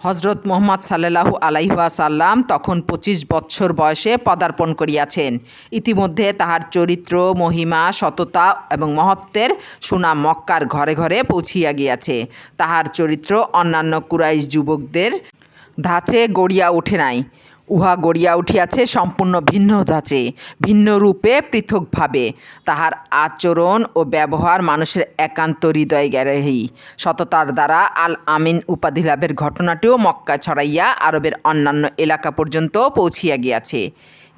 হজরত মোহাম্মদ সাল্লাল্লাহু আলাইহাসাল্লাম তখন পঁচিশ বৎসর বয়সে পদার্পণ করিয়াছেন। ইতিমধ্যে তাহার চরিত্র, মহিমা, সততা এবং মহত্বের সুনাম মক্কার ঘরে ঘরে পৌঁছিয়া গিয়াছে। তাহার চরিত্র অন্যান্য কুরাইশ যুবকদের ধাঁচে গড়িয়া ওঠে নাই। উহা গড়িয়া উঠিয়াছে সম্পূর্ণ ভিন্ন ধাঁচে ভিন্ন রূপে পৃথকভাবে। তাহার আচরণ ও ব্যবহার মানুষের একান্ত হৃদয়গ্রাহী সততার দ্বারা আল আমিন উপাধি লাভের ঘটনাটিও মক্কা ছড়াইয়া আরবের অন্যান্য এলাকা পর্যন্ত পৌঁছিয়া গিয়াছে।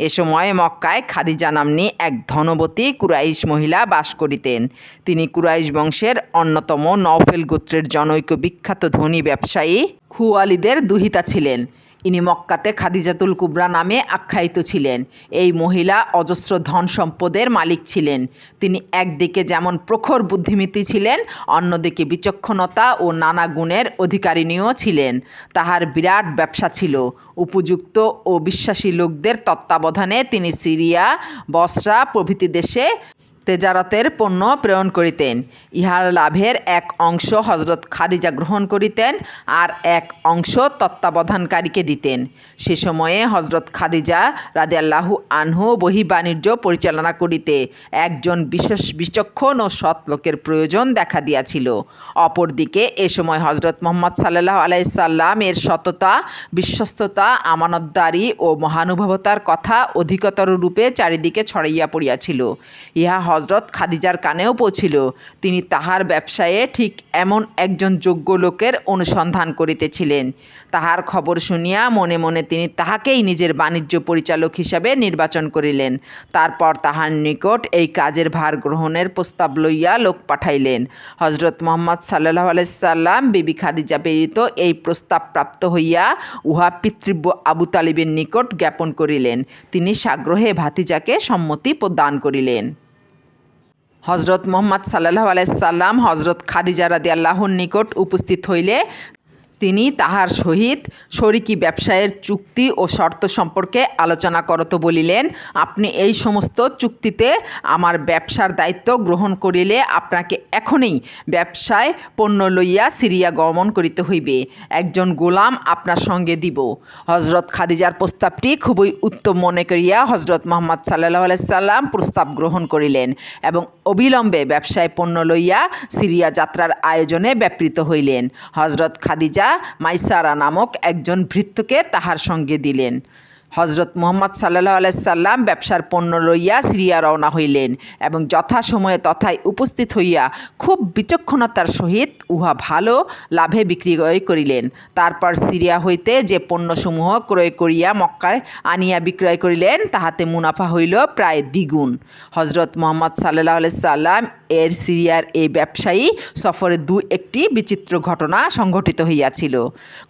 এ সময় মক্কায় খাদিজা নাম্নী এক ধনবতী কুরাইশ মহিলা বাস করিতেন। তিনি কুরাইশ বংশের অন্যতম নওফেল গোত্রের জনৈক বিখ্যাত ধনী ব্যবসায়ী খুয়ালিদের দুহিতা ছিলেন। ইনি মক্কাতে খাদিজাতুল কুবরা নামে আখ্যায়িত ছিলেন। এই মহিলা অজস্র ধন সম্পদের মালিক ছিলেন। তিনি একদিকে যেমন প্রখর বুদ্ধিমতী ছিলেন, অন্যদিকে বিচক্ষণতা ও নানা গুণের অধিকারিণীও ছিলেন। তাহার বিরাট ব্যবসা ছিল। উপযুক্ত ও বিশ্বাসী লোকদের তত্ত্বাবধানে তিনি সিরিয়া, বসরা প্রভৃতি দেশে তেজারতের পণ্য প্রেরণ করিতেন। ইহার লাভের এক অংশ হজরত খাদিজা গ্রহণ করিতেন আর এক অংশ তত্ত্বাবধানকারীকে দিতেন। সে সময়ে হজরত খাদিজা রাদিয়াল্লাহু আনহু বহি বাণিজ্য পরিচালনা করিতে একজন বিশেষ বিচক্ষণ ও সৎ লোকের প্রয়োজন দেখা দিয়াছিল। অপরদিকে এ সময় হজরত মোহাম্মদ সাল্লাহ আলাইসাল্লাম এর সততা, বিশ্বস্ততা, আমানতদারি ও মহানুভবতার কথা অধিকতর রূপে চারিদিকে ছড়াইয়া পড়িয়াছিল। ইহা হজরত খাদিজার কানেও পৌঁছিল। তিনি তাহার ব্যবসায়ে ঠিক এমন একজন যোগ্য লোকের অনুসন্ধান করিতেছিলেন। তাহার খবর শুনিয়া মনে মনে তিনি তাহাকেই নিজের বাণিজ্য পরিচালক হিসাবে নির্বাচন করিলেন। তারপর তাহার নিকট এই কাজের ভার গ্রহণের প্রস্তাব লইয়া লোক পাঠাইলেন। হজরত মোহাম্মদ সাল্লাহ আলাইসাল্লাম বিবি খাদিজা প্রেরিত এই প্রস্তাব প্রাপ্ত হইয়া উহা পিতৃব্য আবু তালিবের নিকট জ্ঞাপন করিলেন। তিনি সাগ্রহে ভাতিজাকে সম্মতি প্রদান করিলেন। হজরত মোহাম্মদ সাল্লাহ আলাইসাল্লাম হজরত খাদিজা রাদি আল্লাহর নিকট উপস্থিত হইলে তিনি তাহার সহিত শরিকি ব্যবসায়ের চুক্তি ও শর্ত সম্পর্কে আলোচনা করত বলিলেন, আপনি এই সমস্ত চুক্তিতে আমার ব্যবসার দায়িত্ব গ্রহণ করিলে আপনাকে এখনই ব্যবসায় পণ্য লইয়া সিরিয়া গমন করিতে হইবে। একজন গোলাম আপনার সঙ্গে দিব হজরত খাদিজার প্রস্তাবটি খুবই উত্তম মনে করিয়া হজরত মোহাম্মদ সাল্লাহ আলাইসাল্লাম প্রস্তাব গ্রহণ করিলেন এবং অবিলম্বে ব্যবসায় পণ্য লইয়া সিরিয়া যাত্রার আয়োজনে ব্যাপৃত হইলেন। হজরত খাদিজা মাইসারা নামক একজন ভৃত্যকে তাহার সঙ্গে দিলেন। হজরত মোহাম্মদ সাল্লাহ আলাইসাল্লাম ব্যবসার পণ্য লইয়া সিরিয়া রওনা হইলেন এবং যথাসময়ে তথায় উপস্থিত হইয়া খুব বিচক্ষণতার সহিত উহা ভালো লাভে বিক্রি করিলেন। তারপর সিরিয়া হইতে যে পণ্যসমূহ ক্রয় করিয়া মক্কায় আনিয়া বিক্রয় করিলেন, তাহাতে মুনাফা হইল প্রায় দ্বিগুণ। হজরত মোহাম্মদ সাল্লাহ আলাইসাল্লাম এর সিরিয়ার এই ব্যবসায়ী সফরে দু একটি বিচিত্র ঘটনা সংঘটিত হইয়াছিল।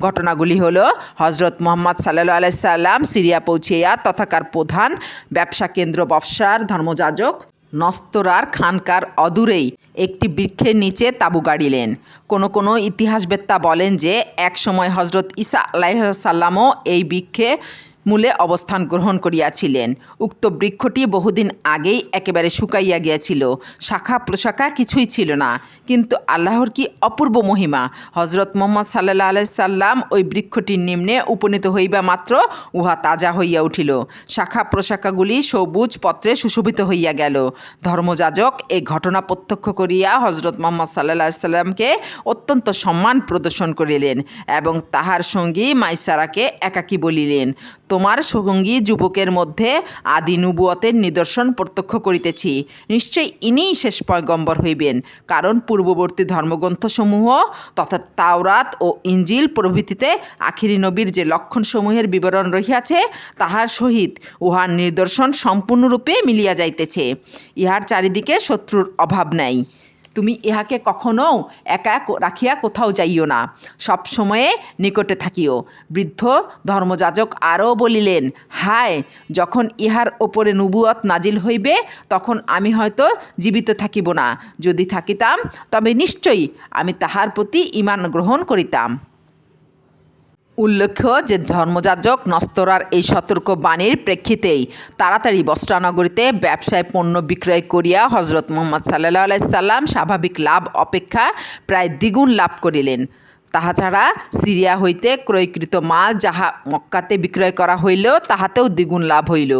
ঘটনাগুলি হল হজরত মোহাম্মদ সাল্লাহ আলাইসাল্লাম সিরিয়া পৌঁছিয়া তথাকার প্রধান ব্যবসা কেন্দ্র ব্যবসার ধর্মযাজক নস্তরার খানকার অদূরেই একটি বৃক্ষের নিচে তাঁবু গাড়িলেন। কোনো কোনো ইতিহাসবেত্তা বলেন যে, এক সময় হজরত ইসা আলাইসাল্লামও এই বৃক্ষে মূলে অবস্থান গ্রহণ করিয়াছিলেন। উক্ত বৃক্ষটি বহুদিন আগেই একেবারে শুকাইয়া গিয়াছিল। শাখা প্রশাখা কিছুই ছিল না। কিন্তু আল্লাহর কি অপূর্ব মহিমা! হজরত মোহাম্মদ সাল্লাহ আলাইসাল্লাম ওই বৃক্ষটির নিম্নে উপনীত হইবা মাত্র উহা তাজা হইয়া উঠিল। শাখা প্রশাখাগুলি সবুজ পত্রে সুশোভিত হইয়া গেল। ধর্মযাজক এই ঘটনা প্রত্যক্ষ করিয়া হজরত মোহাম্মদ সাল্লাহ সাল্লামকে অত্যন্ত সম্মান প্রদর্শন করিলেন এবং তাহার সঙ্গী মাইসারাকে একাকী বলিলেন তোমার সঙ্গী যুবকের মধ্যে আদি নুবুয়তের নিদর্শন প্রত্যক্ষ করিতেছি। নিশ্চয়ই ইনিই শেষ পয়গম্বর হইবেন, কারণ পূর্ববর্তী ধর্মগ্রন্থসমূহ তথা তাওরাত ও ইঞ্জিল প্রভৃতিতে আখিরি নবীর যে লক্ষণসমূহের বিবরণ রহিয়াছে, তাহার সহিত উহার নিদর্শন সম্পূর্ণরূপে মিলিয়া যাইতেছে। ইহার চারিদিকে শত্রুর অভাব নাই। তুমি ইহাকে কখনো একা রাখিয়া কোথাও যাইও না। সব সময়ে নিকটে থাকিও। বৃদ্ধ ধর্মযাজক আরও বলিলেন, হায়, যখন ইহার ওপরে নুবুয়ত নাজিল হইবে, তখন আমি হয়তো জীবিত থাকিব না। যদি থাকিতাম, তবে নিশ্চয়ই আমি তাহার প্রতি ইমান গ্রহণ করিতাম। উল্লেখ্য যে ধর্মযাজক নস্তরার এই সতর্ক বাণীর প্রেক্ষিতেই তাড়াতাড়ি বস্ত্রানগরীতে ব্যবসায় পণ্য বিক্রয় করিয়া হজরত মোহাম্মদ সাল্লাহ আলাইসাল্লাম স্বাভাবিক লাভ অপেক্ষা প্রায় দ্বিগুণ লাভ করিলেন। তাহা ছাড়া সিরিয়া হইতে ক্রয়কৃত মাল যাহা মক্কাতে বিক্রয় করা হইল তাহাতেও দ্বিগুণ লাভ হইল।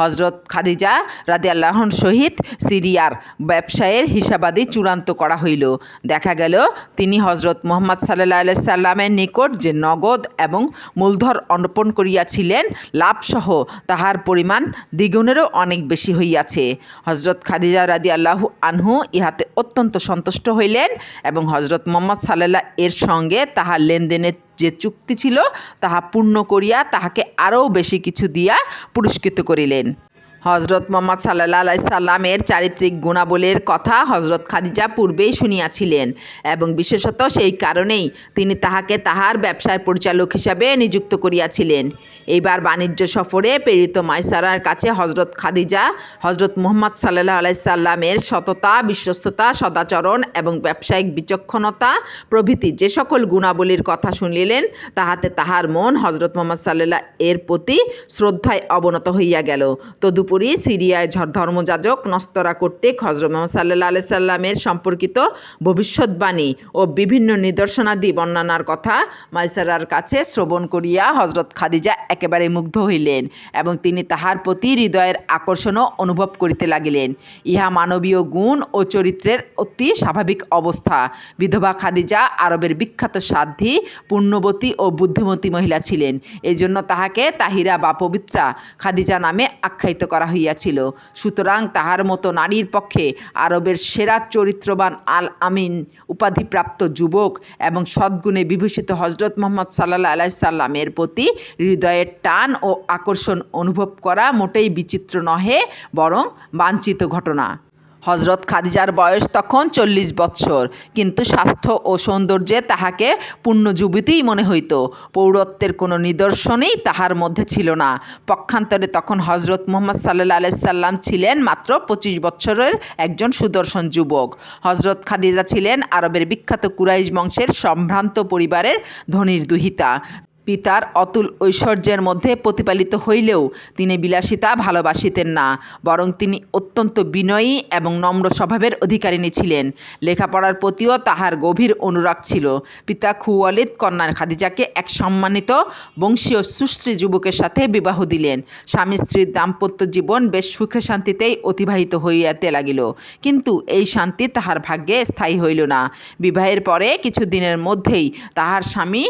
হজরত খাদিজা রাদি আল্লাহন সহিত সিরিয়ার ব্যবসায়ের হিসাবাদি চূড়ান্ত করা হইল। দেখা গেল, তিনি হজরত মোহাম্মদ সাল্লাহ সাল্লামের নিকট যে নগদ এবং মূলধর অর্পণ করিয়াছিলেন, লাভসহ তাহার পরিমাণ দ্বিগুণেরও অনেক বেশি হইয়াছে। হজরত খাদিজা রাদি আল্লাহু আনহু ইহাতে অত্যন্ত সন্তুষ্ট হইলেন এবং হজরত মোহাম্মদ সাল্লাহ এর সঙ্গে তাহার লেনদেনের যে চুক্তি ছিল, তাহা পূর্ণ করিয়া তাহাকে আরও বেশি কিছু দিয়া পুরস্কৃত করিলেন। হজরত মোহাম্মদ সাল্লাহ আলাই সাল্লামের চারিত্রিক গুণাবলীর কথা হজরত খাদিজা পূর্বেই শুনিয়াছিলেন এবং বিশেষত সেই কারণেই তিনি তাহাকে তাহার ব্যবসায় পরিচালক হিসাবে নিযুক্ত করিয়াছিলেন। এইবার বাণিজ্য সফরে প্রেরিত মাইসারার কাছে হজরত খাদিজা, হজরত মোহাম্মদ সাল্লাহ আলাইসাল্লামের সততা, বিশ্বস্ততা, সদাচরণ এবং ব্যবসায়িক বিচক্ষণতা প্রভৃতি যে সকল গুণাবলীর কথা শুনিলেন, তাহাতে তাহার মন হজরত মোহাম্মদ সাল্লাহ এর প্রতি শ্রদ্ধায় অবনত হইয়া গেল। তদুপরি সিরিয়ায় ধর্মযাজক নস্তরা কর্তৃক হজরত মোহাম্মদ সাল্লাহ আলাই সাল্লামের সম্পর্কিত ভবিষ্যৎবাণী ও বিভিন্ন নিদর্শনাদি বর্ণনার কথা মাইসারার কাছে শ্রবণ করিয়া হজরত খাদিজা একেবারে মুগ্ধ হইলেন এবং তিনি তাহার প্রতি হৃদয়ের আকর্ষণও অনুভব করিতে লাগিলেন। ইহা মানবীয় গুণ ও চরিত্রের অতি স্বাভাবিক অবস্থা। বিধবা খাদিজা আরবের বিখ্যাত সাধ্বী, পুণ্যবতী ও বুদ্ধিমতী মহিলা ছিলেন। এই জন্য তাহাকে তাহিরা বা পবিত্রা খাদিজা নামে আখ্যায়িত করা হইয়াছিল। সুতরাং তাহার মতো নারীর পক্ষে আরবের সেরা চরিত্রবান আল আমিন উপাধিপ্রাপ্ত যুবক এবং সদ্গুণে বিভূষিত হজরত মোহাম্মদ সাল্লাহ আলাই সাল্লামের প্রতি হৃদয়ের টান ও আকর্ষণ অনুভব করা মোটেই বিচিত্র নহে, বরং বাঞ্ছিত ঘটনা। হজরত খাদিজার বয়স তখন চল্লিশ বৎসর, কিন্তু স্বাস্থ্য ও সৌন্দর্যে তাহাকে পূর্ণযুবতীই মনে হইত। পৌরত্বের কোনো নিদর্শনই তাহার মধ্যে ছিল না। পক্ষান্তরে তখন হজরত মোহাম্মদ সাল্লাহ আলাইসাল্লাম ছিলেন মাত্র পঁচিশ বৎসরের একজন সুদর্শন যুবক। হজরত খাদিজা ছিলেন আরবের বিখ্যাত কুরাইশ বংশের সম্ভ্রান্ত পরিবারের ধনির দুহিতা। পিতার অতুল ঐশ্বর্যের মধ্যে প্রতিপালিত হইলেও তিনি বিলাসিতা ভালোবাসিতেন না, বরং তিনি অত্যন্ত বিনয়ী এবং নম্র স্বভাবের অধিকারিণী ছিলেন। লেখাপড়ার প্রতিও তাহার গভীর অনুরাগ ছিল। পিতা খুওয়ালিদ কন্যা খাদিজাকে এক সম্মানিত বংশীয় সুশ্রী যুবকের সাথে বিবাহ দিলেন। স্বামী স্ত্রীর দাম্পত্য জীবন বেশ সুখে শান্তিতেই অতিবাহিত হইয়াতে লাগিল। কিন্তু এই শান্তি তাহার ভাগ্যে স্থায়ী হইল না। বিবাহের পরে কিছুদিনের মধ্যেই তাহার স্বামী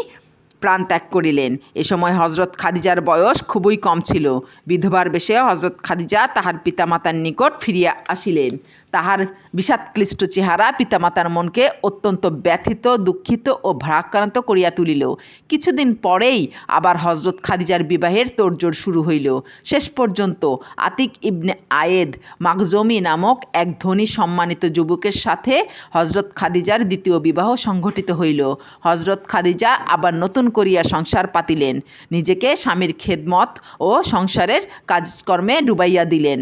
প্রাণ ত্যাগ করিলেন। এ সময় হজরত খাদিজার বয়স খুবই কম ছিল। বিধবার বেশে হজরত খাদিজা তাহার পিতামাতার নিকট ফিরিয়া আসিলেন। তাহার বিষাদক্লিষ্ট চেহারা পিতামাতার মনকে অত্যন্ত ব্যথিত, দুঃখিত ও ভারাক্রান্ত করিয়া তুলিল। কিছুদিন পরেই আবার হজরত খাদিজার বিবাহের তোড়জোড় শুরু হইল। শেষ পর্যন্ত আতিক ইবনে আয়েদ মাকজমি নামক এক ধনী সম্মানিত যুবকের সাথে হজরত খাদিজার দ্বিতীয় বিবাহ সংঘটিত হইল। হজরত খাদিজা আবার নতুন করিয়া সংসার পাতিলেন। নিজেকে স্বামীর খেদমত ও সংসারের কাজকর্মে ডুবাইয়া দিলেন।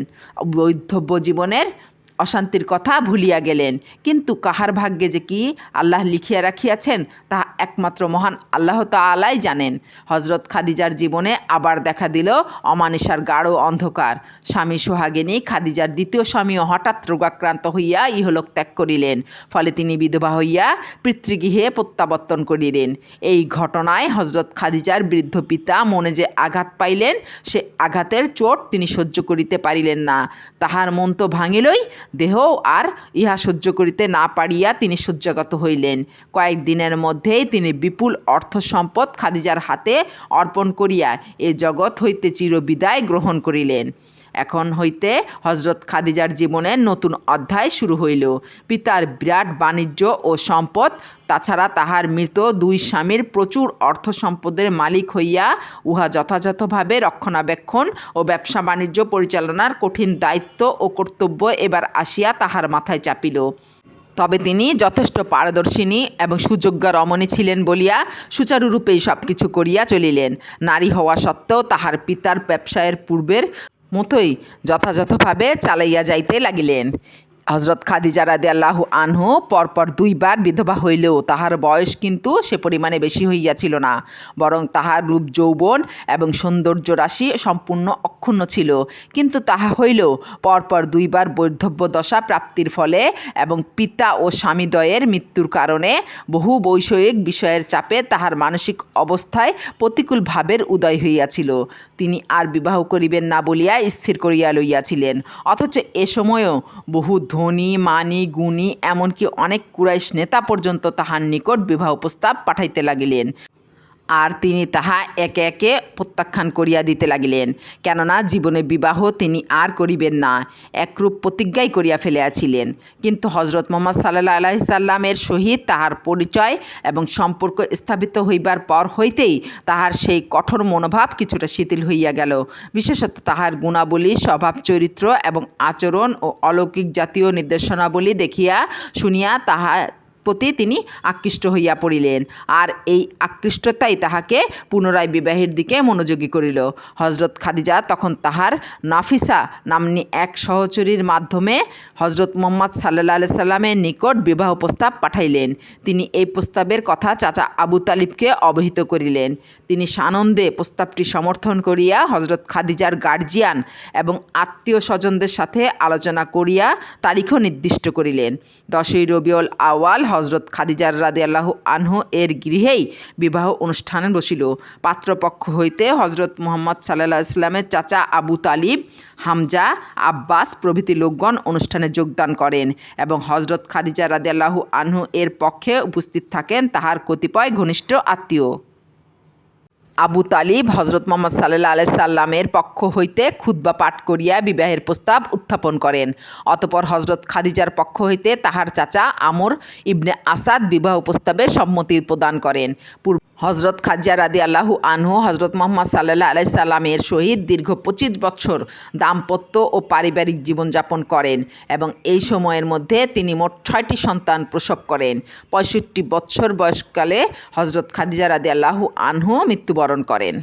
বৈধব্য জীবনের অশান্তির কথা ভুলিয়া গেলেন। কিন্তু কাহার ভাগ্যে যে কি আল্লাহ লিখিয়া রাখিয়াছেন, তাহা একমাত্র মহান আল্লাহ তাআলাই জানেন। হজরত খাদিজার জীবনে আবার দেখা দিল অমানিসার গাঢ় অন্ধকার। স্বামী সোহাগিনী খাদিজার দ্বিতীয় স্বামীও হঠাৎ রোগাক্রান্ত হইয়া ইহলোক ত্যাগ করিলেন। ফলে তিনি বিধবা হইয়া পিতৃগৃহে প্রত্যাবর্তন করিলেন। এই ঘটনায় হজরত খাদিজার বৃদ্ধ পিতা মনে যে আঘাত পাইলেন, সে আঘাতের চোট তিনি সহ্য করিতে পারিলেন না। তাহার মন তো ভাঙিলই দেহ আর ইহা সহ্য করিতে না পারিয়া তিনি শয্যাগত হইলেন। কয়েকদিনের মধ্যেই তিনি বিপুল অর্থ সম্পদ খাদিজার হাতে অর্পণ করিয়া এ জগৎ হইতে চিরবিদায় গ্রহণ করিলেন। এখন হইতে হজরত খাদিজার জীবনের নতুন অধ্যায় শুরু হইল। পিতার বিরাট বাণিজ্য ও সম্পদ, তাছাড়া তাহার মৃত দুই স্বামীর প্রচুর অর্থ সম্পদের মালিক হইয়া উহা যথাযথভাবে রক্ষণাবেক্ষণ ও ব্যবসা বাণিজ্য পরিচালনার কঠিন দায়িত্ব ও কর্তব্য এবার আসিয়া তাহার মাথায় চাপিল। তবে তিনি যথেষ্ট পারদর্শিনী এবং সুযোগ্যা রমণী ছিলেন বলিয়া সুচারুরূপেই সব কিছু করিয়া চলিলেন। নারী হওয়া সত্ত্বেও তাহার পিতার ব্যবসায়ের পূর্বের মতোই যথাযথভাবে চালাইয়া যাইতে লাগিলেন। হজরত খাদিজা রাদিয়াল্লাহু আনহু পরপর দুইবার বিধবা হইলেও তাহার বয়স কিন্তু সে পরিমাণে বেশি হইয়াছিল না। বরং তাহার রূপ যৌবন এবং সৌন্দর্য রাশি সম্পূর্ণ অক্ষুণ্ণ ছিল। কিন্তু তাহা হইলেও পরপর দুইবার বৈধব্য দশা প্রাপ্তির ফলে এবং পিতা ও স্বামীদ্বয়ের মৃত্যুর কারণে বহু বৈষয়িক বিষয়ের চাপে তাহার মানসিক অবস্থায় প্রতিকূল ভাবের উদয় হইয়াছিল। তিনি আর বিবাহ করিবেন না বলিয়া স্থির করিয়া লইয়াছিলেন। অথচ এ সময়ও বহু ধনী মানি গুণী এমনকি অনেক কুরাইশ নেতা পর্যন্ত তাহার নিকট বিবাহ প্রস্তাব পাঠাইতে লাগিলেন। আর তিনি তাহা একে একে প্রত্যাখ্যান করিয়া দিতে লাগিলেন। কেননা জীবনে বিবাহ তিনি আর করিবেন না, একরূপ প্রতিজ্ঞাই করিয়া ফেলিয়াছিলেন। কিন্তু হজরত মোহাম্মদ সাল্লাহ আলাহি সাল্লামের সহিত তাহার পরিচয় এবং সম্পর্ক স্থাপিত হইবার পর হইতেই তাহার সেই কঠোর মনোভাব কিছুটা শিথিল হইয়া গেল। বিশেষত তাহার গুণাবলী, স্বভাব, চরিত্র এবং আচরণ ও অলৌকিক জাতীয় নির্দেশনাবলী দেখিয়া শুনিয়া তাহা প্রতি তিনি আকৃষ্ট হইয়া পড়িলেন। আর এই আকৃষ্টতাই তাহাকে পুনরায় বিবাহের দিকে মনোযোগী করিল। হজরত খাদিজা তখন তাহার নাফিসা নামনি এক সহচরীর মাধ্যমে হজরত মোহাম্মদ সাল্লাহ আলি সাল্লামের নিকট বিবাহ প্রস্তাব পাঠাইলেন। তিনি এই প্রস্তাবের কথা চাচা আবু তালিবকে অবহিত করিলেন। তিনি সানন্দে প্রস্তাবটি সমর্থন করিয়া হজরত খাদিজার গার্জিয়ান এবং আত্মীয় স্বজনদের সাথে আলোচনা করিয়া তারিখও নির্দিষ্ট করিলেন। দশই রবিউল আওয়াল হজরত খাদিজার রাদে আল্লাহ আনহ এর গৃহেই বিবাহ অনুষ্ঠানে বসিল। পাত্রপক্ষ হইতে হজরত মোহাম্মদ সাল্লাহ ইসলামের চাচা আবু তালিব, হামজা, আব্বাস প্রভৃতি লোকগণ অনুষ্ঠানে যোগদান করেন এবং হজরত খাদিজা রাদে আল্লাহ আনহু এর পক্ষে উপস্থিত থাকেন তাহার কতিপয় ঘনিষ্ঠ আত্মীয়। আবু তালিব হজরত মোহাম্মদ সাল্লাহ আলাই সাল্লামের পক্ষ হইতে খুতবা পাঠ করিয়া বিবাহের প্রস্তাব উত্থাপন করেন। অতপর হজরত খাদিজার পক্ষ হইতে তাহার চাচা আমর ইবনে আসাদ বিবাহ প্রস্তাবে সম্মতি প্রদান করেন। পূর্ব হজরত খাজিয়া রাদি আল্লাহু আনহু হজরত মোহাম্মদ সাল্লাহ আলাই সাল্লামের সহিত দীর্ঘ পঁচিশ বছর দাম্পত্য ও পারিবারিক জীবনযাপন করেন এবং এই সময়ের মধ্যে তিনি মোট ছয়টি সন্তান প্রসব করেন। পঁয়ষট্টি বছর বয়সকালে হজরত খাদিজা রাদি আল্লাহু আনহু মৃত্যুবরণ করেন।